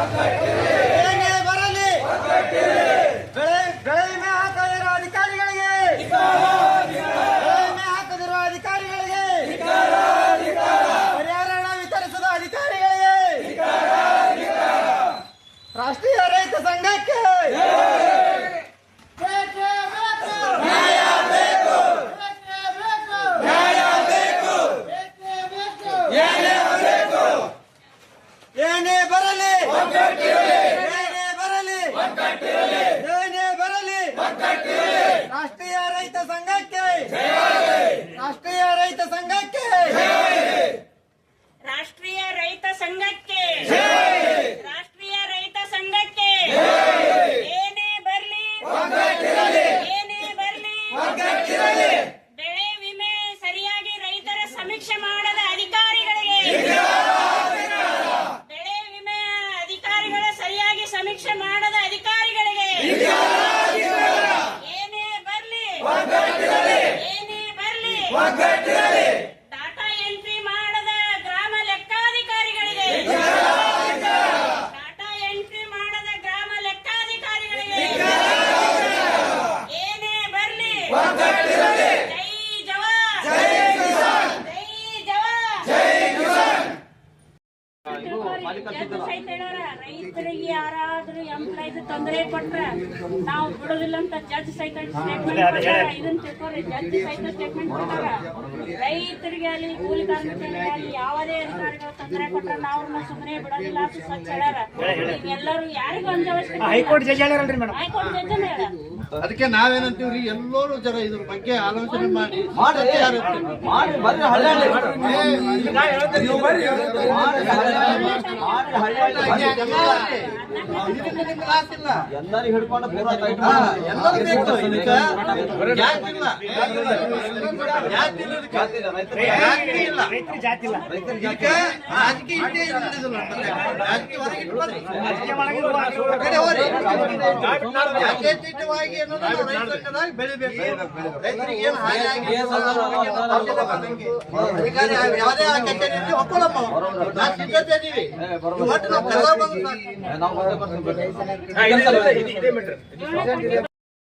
ಏನೇ ಬರಲಿ ಬೆಳೆ ಬೆಳೆ ವಿಮೆ ಹಾಕದಿರುವ ಅಧಿಕಾರಿಗಳಿಗೆ ಬೆಳೆ ವಿಮೆ ಹಾಕದಿರುವ ಅಧಿಕಾರಿಗಳಿಗೆ ಪರಿಹಾರ ಹಣ ವಿತರಿಸದ ಅಧಿಕಾರಿಗಳಿಗೆ ರಾಷ್ಟ್ರೀಯ ರೈತ ಸಂಘಕ್ಕೆ ಬೇಕೇ ಬೇಕು. ಬೇಕೇ ಬೇಕು. ಏನೇ ಬರಲಿ ಏನೇ ಬರಲಿ ಏನೇ ಬರಲಿ ರಾಷ್ಟ್ರೀಯ ರೈತ ಸಂಘಕ್ಕೆ ರಾಷ್ಟ್ರೀಯ ರೈತ ಸಂಘಕ್ಕೆ ರಾಷ್ಟ್ರೀಯ ರೈತ ಸಂಘಕ್ಕೆ ರಾಷ್ಟ್ರೀಯ ರೈತ ಸಂಘಕ್ಕೆ ಏನೇ ಬರ್ಲಿ ಏನೇ ಬರ್ಲಿ ಬೆಳೆ ವಿಮೆ ಸರಿಯಾಗಿ ರೈತರ ಸಮೀಕ್ಷೆ ಮಾಡದ ಅಧಿಕಾರಿಗಳಿಗೆ ಬೆಳೆ ವಿಮೆ ಅಧಿಕಾರಿಗಳ ಸರಿಯಾಗಿ ಸಮೀಕ್ಷೆ ಮಾಡದ ಅಧಿಕಾರಿಗಳಿಗೆ. ಏನೇ ಬರ್ಲಿ. ಏನೇ ಬರ್ಲಿ ಡಾಟಾ ಎಂಟ್ರಿ ಮಾಡದ ಗ್ರಾಮ ಲೆಕ್ಕಾಧಿಕಾರಿಗಳಿಗೆ ಡಾಟಾ ಎಂಟ್ರಿ ಮಾಡದ ಗ್ರಾಮ ಲೆಕ್ಕಾಧಿಕಾರಿಗಳಿಗೆ ಏನೇ ಬರ್ಲಿ ಜೈ ಜವಾನ್ ಜೈ ಜವಾನ್ ಜಡ್ಜ್ ಸಹಿತ ಹೇಳಾರ, ರೈತರಿಗೆ ಯಾರಾದ್ರೂ ಎಂಪ್ಲಾಯ್ಸ್ ತೊಂದರೆ ಕೊಟ್ರೆ ನಾವು ಬಿಡೋದಿಲ್ಲ ಅಂತ ಜಡ್ಜ್ ಸಹಿತ ಸ್ಟೇಟ್ಮೆಂಟ್ ಇದನ್ನ ತಿಳ್ಕೊರಿ ಜಡ್ಜ್ ಸಹಿತ ಸ್ಟೇಟ್ಮೆಂಟ್ ಕೊಟ್ಟಾರ ರೈತರಿಗೆ ಅಲ್ಲಿ ಕೂಲಿ ಕಾರ್ಮಿಕರಿಗೆ ಅಲ್ಲಿ ಯಾವುದೇ ಅಧಿಕಾರಿಗಳು ತೊಂದರೆ ಕೊಟ್ರೆ ನಾವು ಸುಮ್ಮನೆ ಬಿಡೋದಿಲ್ಲ ಅಂತ ಸ್ವಚ್ಛ ಹೇಳ್ಯಾರ. ಎಲ್ಲರೂ ಯಾರಿಗೂ ಅಂಜ ಅವಶ್ಯಕತೆ ಹೈಕೋರ್ಟ್ ಜಡ್ಜ್ ಹೇಳ್ಯಾರಲ್ರಿ ಮೇಡಮ್? ಹೈಕೋರ್ಟ್ ಜಡ್ಜ್ ಹೇಳ ಅದಕ್ಕೆ ನಾವೇನಂತೀವ್ರಿ? ಎಲ್ಲರೂ ಜನ ಇದ್ರ ಬಗ್ಗೆ ಆಲೋಚನೆ ಮಾಡಿ. ಮಾಡಿ ಹಿಡ್ಕೊಂಡು ಎಲ್ಲರೂ ಬೇಕು. ಇದಕ್ಕೆ? ಯಾಕಿಲ್ಲ? ಯಾಕಿಲ್ಲ ಜಾತಿ ಇಲ್ಲ. ಇದಕ್ಕೆ ರಾಜಕೀಯ ಇದ್ದೇ ಇರೋದಿಲ್ಲ ಮತ್ತೆ. ರಾಜಕೀಯ ಹೊರಗೆ ಇಟ್ಟು ಬರ್ರಿ. ಆ ಕಡೆ ಹೋಗ್ರಿ. ಜಾತ್ಯತೀತವಾಗಿ ಅನ್ನೋದು ನಾವು ರೈತ ಸಂಘದಾಗ ಬೆಳಿಬೇಕು. ಯಾವುದೇ ಆ ಕಚೇರಿಯಲ್ಲಿ ಒಪ್ಕೊಳ್ಳಮ್ಮ ನಾವು ಸಿದ್ಧತೆ ಇದೀವಿ. ಒಟ್ಟು ನಾವು ಕರೆದಾಗ ಬಂದು. ನಾವು ಬಂದೇ ಬರ್ತೀವಿ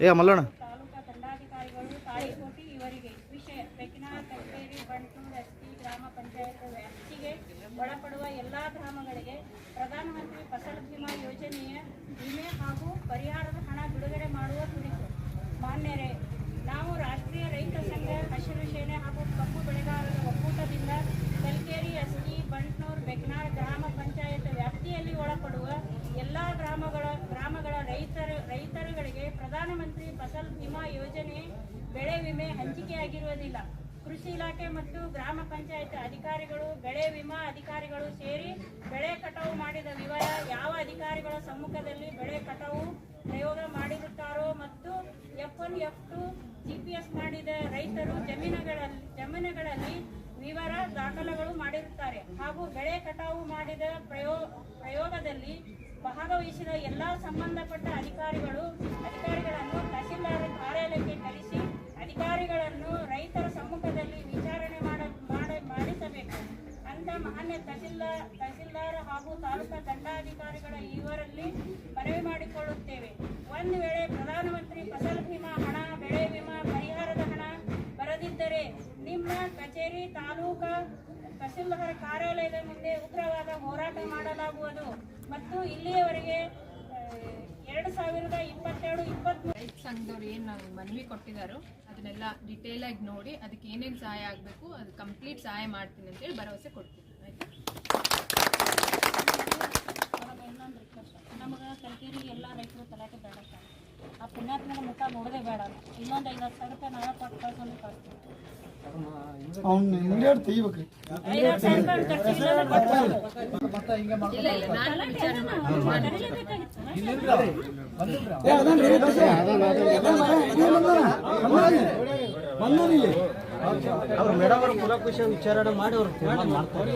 ಪಂಚಾಯತ್ ಮಲ್ಲಣ್ಣ ಒಳಪಡುವ ಎಲ್ಲಾ ಗ್ರಾಮಗಳಿಗೆ ಪ್ರಧಾನಮಂತ್ರಿ ಫಸಲ್ ಬಿಮಾ ಯೋಜನೆಯ ಪ್ರಧಾನಮಂತ್ರಿ ಫಸಲ್ ಬಿಮಾ ಯೋಜನೆ ಬೆಳೆ ವಿಮೆ ಹಂಚಿಕೆಯಾಗಿರುವುದಿಲ್ಲ. ಕೃಷಿ ಇಲಾಖೆ ಮತ್ತು ಗ್ರಾಮ ಪಂಚಾಯತ್ ಅಧಿಕಾರಿಗಳು ಬೆಳೆ ವಿಮಾ ಅಧಿಕಾರಿಗಳು ಸೇರಿ ಬೆಳೆ ಕಟಾವು ಮಾಡಿದ ವಿವರ ಯಾವ ಅಧಿಕಾರಿಗಳ ಸಮ್ಮುಖದಲ್ಲಿ ಬೆಳೆ ಕಟಾವು ಪ್ರಯೋಗ ಮಾಡಿರುತ್ತಾರೋ ಮತ್ತು F one, F two GPS ಮಾಡಿದ ರೈತರು ಜಮೀನುಗಳಲ್ಲಿ ಜಮೀನುಗಳಲ್ಲಿ ವಿವರ ದಾಖಲೆಗಳು ಮಾಡಿರುತ್ತಾರೆ ಹಾಗೂ ಬೆಳೆ ಕಟಾವು ಮಾಡಿದ ಪ್ರಯೋ, ಪ್ರಯೋಗದಲ್ಲಿ ಭಾಗವಹಿಸಿದ ಎಲ್ಲ ಸಂಬಂಧಪಟ್ಟ ಅಧಿಕಾರಿಗಳು, ಅಧಿಕಾರಿಗಳನ್ನು ತಹಸೀಲ್ದಾರ್ ಕಾರ್ಯಾಲಯಕ್ಕೆ ಕರೆಸಿ ಅಧಿಕಾರಿಗಳನ್ನು ರೈತರ ಸಮ್ಮುಖದಲ್ಲಿ ವಿಚಾರಣೆ ಮಾಡ, ಮಾಡ- ಮಾಡಿಸಬೇಕು. ಅಂತ ಮಾನ್ಯ ತಹಸೀಲ್ದಾರ್ ತಹಸೀಲ್ದಾರ್ ಹಾಗೂ ತಾಲೂಕಾ ದಂಡಾಧಿಕಾರಿಗಳ ಇವರಲ್ಲಿ ಮನವಿ ಮಾಡಿಕೊಳ್ಳುತ್ತೇವೆ. ಒಂದು ವೇಳೆ ಪ್ರಧಾನಮಂತ್ರಿ ಫಸಲ್ ಬಿಮಾ ಹಣ, ಬೆಳೆ ವಿಮಾ, ಪರಿಹಾರದ ಹಣ ಬರದಿದ್ದರೆ ನಿಮ್ಮ ಕಚೇರಿ ತಾಲೂಕಾ ತಹಸೀಲ್ದಾರ್ ಕಾರ್ಯಾಲಯದ ಮುಂದೆ ಉಗ್ರವಾದ ಹೋರಾಟ ಮಾಡಲಾಗುವುದು. ಮತ್ತು ಇಲ್ಲಿಯವರೆಗೆ ಎರಡು ಸಾವಿರದ ಇಪ್ಪತ್ತೆರಡು ಇಪ್ಪತ್ತ್ ರೈತ ಸಂಘದವ್ರು ಏನು ನಾವು ಮನವಿ ಕೊಟ್ಟಿದ್ದಾರೋ ಅದನ್ನೆಲ್ಲ ಡಿಟೇಲ್ ಆಗಿ ನೋಡಿ ಅದಕ್ಕೆ ಏನೇನು ಸಹಾಯ ಆಗಬೇಕು ಅದು ಕಂಪ್ಲೀಟ್ ಸಹಾಯ ಮಾಡ್ತೀನಿ ಅಂತೇಳಿ ಭರವಸೆ ಕೊಡ್ತೀನಿ. ಆಯ್ತಾ? ಒಳಗೆ ಇನ್ನೊಂದು ರಿಕ್ವೆಸ್ಟ್ ನಮಗೆ ಕಲ್ಕೇರಿಗೆ ಎಲ್ಲ ರೈತರು ಬೇಡ ಆ ಪುಣ್ಯಾತ್ಮನ ಮುಖ ನೋಡೋದೇ ಬೇಡ. ಇನ್ನೊಂದು ಐದು ಹತ್ತು ಸಾವಿರ ರೂಪಾಯಿ ನಾವೇ ಕೊಟ್ಟು ಕಳ್ಕೊಂಡು ಕಳಿಸ್ತೀವಿ. ಅವ್ನ ಹಿಂಗೇಟ್ ತೆಗಿಬೇಕ್ರಿ ಅವ್ರ ಮೇಡಮ್ ಅವ್ರ ಕುಲಕುಶ ವಿಚಾರಣೆ ಮಾಡಿ ಅವ್ರು ಮಾಡ್ತಾರೆ.